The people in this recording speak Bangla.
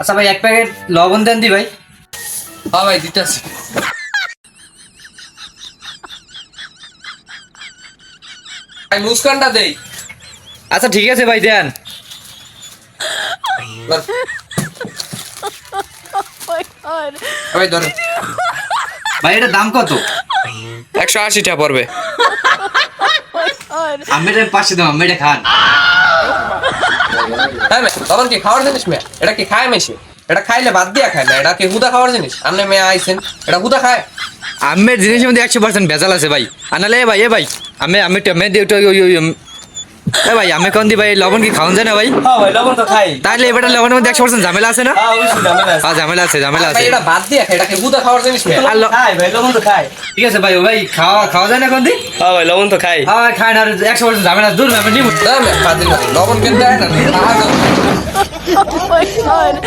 আচ্ছা ভাই এক প্যাকেট লবণ দেন দি ভাই। হ্যাঁ ভাই দিতেছি ভাই মুস্কানটা দেই। আচ্ছা ঠিক আছে ভাই দেন। ভাই ধরেন ভাই এটা দাম কত? একশো আশিটা পড়বে। আমি পাশে দাম আমি খান। হ্যাঁ মে তখন কি খাওয়ার জিনিস মে এটা কি খায় মেশে? এটা খাইলে বাদ দিয়া খায় না এটা কি হুদা খাওয়ার জিনিস? আপনি মেয়ে আইছেন এটা হুদা খায়? আমের জিনিসের মধ্যে একশো পার্সেন্ট ভেজাল আছে ভাই। আনালে ভাই এ ভাই আমি আমি আমি দিয়ে এ ভাই আমি কোন দি ভাই লবণ কি খাওয়ান যায় না ভাই? হ্যাঁ ভাই লবণ তো খাই। তাহলে এবারে লবণের মধ্যে একশো পার্সেন্ট ঝামেলা আছে না? হ্যাঁ অবশ্যই ঝামেলা আছে। হ্যাঁ ঝামেলা আছে ঝামেলা আছে। এটা বাদ দিয়া এটা কি হুদা খাওয়ার জিনিস আর খাই ভাই লবণ তো খাই ঠিক আছে ভাই ভাই খাওয়া খাওয়া যায় না কোন দি? হ্যাঁ ভাই লবণ তো খাই হ্যাঁ খায় না আর একশো পার্সেন্ট ঝামেলা আছে। দূর না আমি নিব লবণ কেন দেয় না। Oh my god.